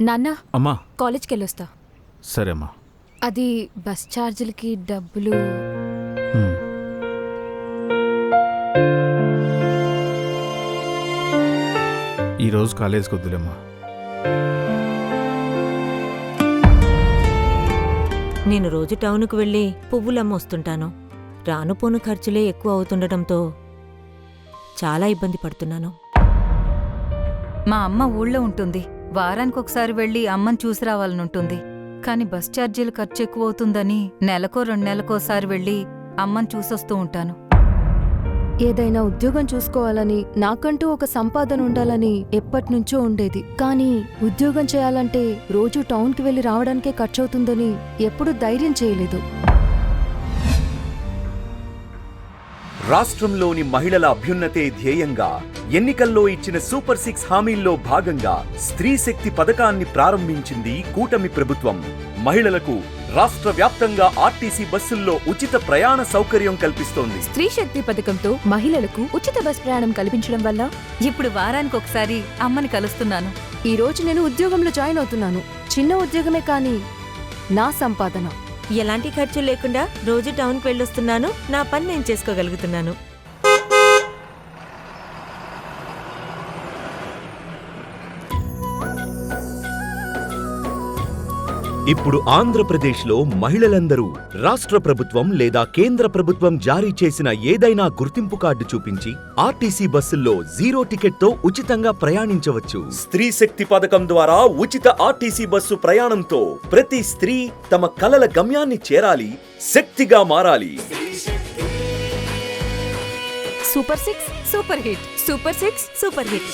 నాన్న అమ్మా. కాలేజ్కి వెళ్ళొస్తా సరే అమ్మా. అది బస్ ఛార్జీలకి డబ్బులు. ఈరోజు కాలేజీకి వద్దులేమ్మా. నేను రోజు టౌన్కు వెళ్ళి పువ్వులమ్మ వస్తుంటాను. రాను పోను ఖర్చులే ఎక్కువ అవుతుండటంతో చాలా ఇబ్బంది పడుతున్నాను. మా అమ్మ ఊళ్ళో ఉంటుంది. వారానికి ఒకసారి వెళ్ళి అమ్మని చూసి రావాలనుంటుంది కానీ బస్ ఛార్జీలు ఖర్చు ఎక్కువ అవుతుందని నెలకో రెండు నెలకోసారి వెళ్ళి అమ్మని చూసొస్తూ ఉంటాను. ఏదైనా ఉద్యోగం చూసుకోవాలని నాకంటూ ఒక సంపాదన ఉండాలని ఎప్పటినుంచో ఉండేది. కానీ ఉద్యోగం చేయాలంటే రోజు టౌన్కి వెళ్ళి రావడానికే ఖర్చవుతుందని ఎప్పుడూ ధైర్యం చేయలేదు. రాష్ట్రంలోని మహిళల అభ్యున్నతే ధ్యేయంగా ఎన్నికల్లో ఇచ్చిన సూపర్ సిక్స్ హామీల్లో భాగంగా స్త్రీ శక్తి పథకాన్ని ప్రారంభించింది కూటమి ప్రభుత్వం. మహిళలకు రాష్ట్ర వ్యాప్తంగా ఆర్టీసీ బస్సుల్లో ఉచిత ప్రయాణ సౌకర్యం కల్పిస్తోంది. స్త్రీ శక్తి పథకంతో మహిళలకు ఉచిత బస్ ప్రయాణం కల్పించడం వల్ల ఇప్పుడు వారానికి ఒకసారి అమ్మని కలుస్తున్నాను. ఈ రోజు నేను ఉద్యోగంలో జాయిన్ అవుతున్నాను. చిన్న ఉద్యోగమే కానీ నా సంపాదన. ఎలాంటి ఖర్చు లేకుండా రోజు టౌన్కి వెళ్ళొస్తున్నాను. నా పని నేను చేసుకోగలుగుతున్నాను. ఇప్పుడు ఆంధ్రప్రదేశ్లో మహిళలందరూ రాష్ట్ర ప్రభుత్వం లేదా కేంద్ర ప్రభుత్వం జారీ చేసిన ఏదైనా గుర్తింపు కార్డు చూపించి ఆర్టీసీ బస్సుల్లో జీరో టికెట్తో ఉచితంగా ప్రయాణించవచ్చు. స్త్రీ శక్తి పథకం ద్వారా ఉచిత ఆర్టీసీ బస్సు ప్రయాణంతో ప్రతి స్త్రీ తమ కలల గమ్యాన్ని చేరాలి శక్తిగా మారాలి. Super six super hit super six super hit.